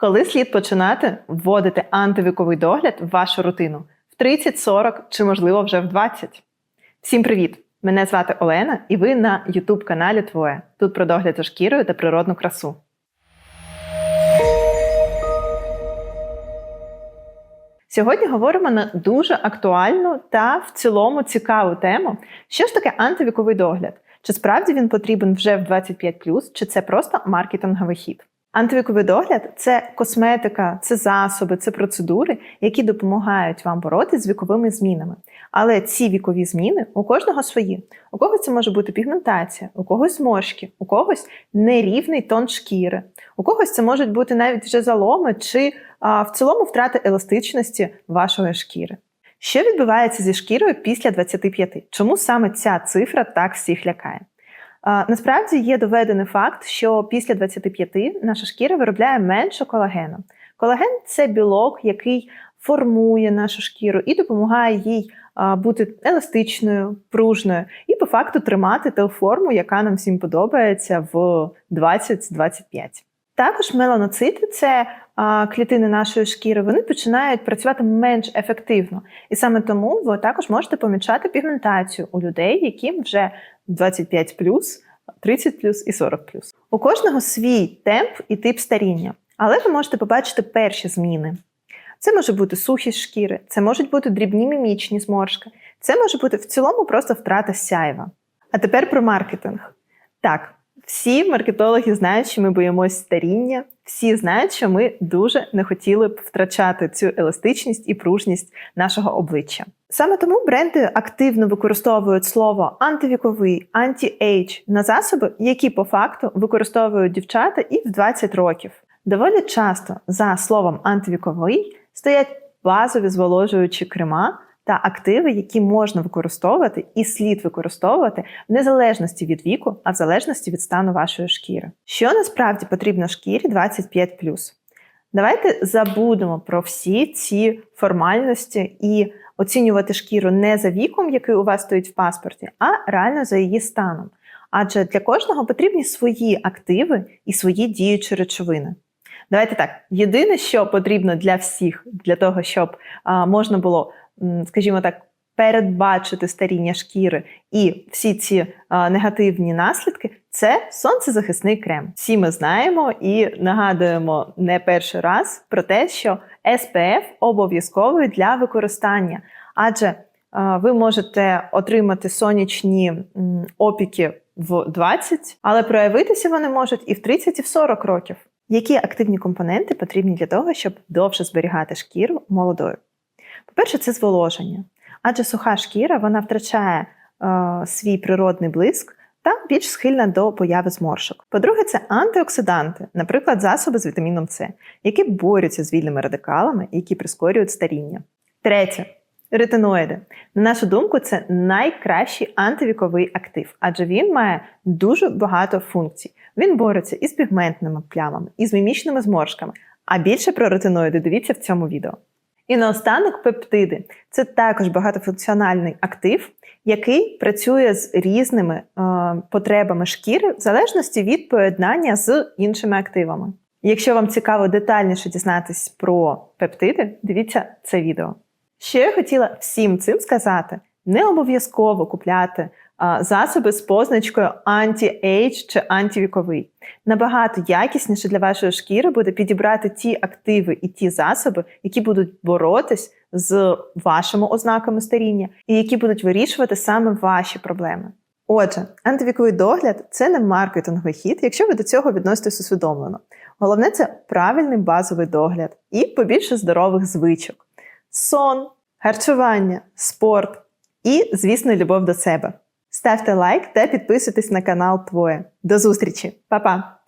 Коли слід починати вводити антивіковий догляд в вашу рутину в 30, 40 чи, можливо, вже в 20? Всім привіт! Мене звати Олена, і ви на youtube каналі Твоє. Тут про догляд за шкірою та природну красу. Сьогодні говоримо на дуже актуальну та в цілому цікаву тему. Що ж таке антивіковий догляд? Чи справді він потрібен вже в 25+, чи це просто маркетинговий хід? Антивіковий догляд це косметика, це засоби, це процедури, які допомагають вам боротися з віковими змінами. Але ці вікові зміни у кожного свої. У когось це може бути пігментація, у когось зморшки, у когось нерівний тон шкіри, у когось це можуть бути навіть вже заломи чи а, в цілому втрати еластичності вашої шкіри. Що відбувається зі шкірою після 25? Чому саме ця цифра так всіх лякає? Насправді є доведений факт, що після 25 наша шкіра виробляє менше колагену. Колаген це білок, який формує нашу шкіру і допомагає їй бути еластичною, пружною і по факту тримати ту форму, яка нам всім подобається в 20-25. Також меланоцити це клітини нашої шкіри, вони починають працювати менш ефективно. І саме тому ви також можете помічати пігментацію у людей, яким вже 25 30 і 40 У кожного свій темп і тип старіння, але ви можете побачити перші зміни. Це може бути сухість шкіри, це можуть бути дрібні мімічні зморшки, це може бути в цілому просто втрата сяйва. А тепер про маркетинг. Так, всі маркетологи знають, що ми боїмось старіння, всі знають, що ми дуже не хотіли б втрачати цю еластичність і пружність нашого обличчя. Саме тому бренди активно використовують слово антивіковий, анті-ейдж на засоби, які по факту використовують дівчата і в 20 років. Доволі часто за словом антивіковий стоять базові зволожуючі крема та активи, які можна використовувати і слід використовувати в незалежності від віку, а в залежності від стану вашої шкіри. Що насправді потрібно шкірі 25 Давайте забудемо про всі ці формальності і оцінювати шкіру не за віком, який у вас стоїть в паспорті, а реально за її станом. Адже для кожного потрібні свої активи і свої діючі речовини. Давайте так. Єдине, що потрібно для всіх, для того, щоб а, можна було, скажімо так, передбачити старіння шкіри і всі ці негативні наслідки, це сонцезахисний крем. Всі ми знаємо і нагадуємо не перший раз про те, що SPF обов'язковий для використання, адже ви можете отримати сонячні опіки в 20, але проявитися вони можуть і в 30, і в 40 років. Які активні компоненти потрібні для того, щоб довше зберігати шкіру молодою? По-перше, це зволоження. Адже суха шкіра вона втрачає е, свій природний блиск та більш схильна до появи зморшок. По-друге, це антиоксиданти, наприклад, засоби з вітаміном С, які борються з вільними радикалами, які прискорюють старіння. Третє. Ретиноїди. На нашу думку, це найкращий антивіковий актив, адже він має дуже багато функцій. Він бореться із пігментними плямами, із мімічними зморшками. А більше про ретиноїди дивіться в цьому відео. І наостанок пептиди це також багатофункціональний актив, який працює з різними е, потребами шкіри в залежності від поєднання з іншими активами. Якщо вам цікаво детальніше дізнатись про пептиди, дивіться це відео. Що я хотіла всім цим сказати: не обов'язково купляти засоби з позначкою анті-ейдж чи антивіковий. Набагато якісніше для вашої шкіри буде підібрати ті активи і ті засоби, які будуть боротись з вашими ознаками старіння, і які будуть вирішувати саме ваші проблеми. Отже, антивіковий догляд це не маркетинговий хід, якщо ви до цього відноситесь усвідомлено. Головне це правильний базовий догляд і побільше здорових звичок сон, харчування, спорт і, звісно, любов до себе. Ставте лайк та підписуйтесь на канал Твоє. До зустрічі, Па-па!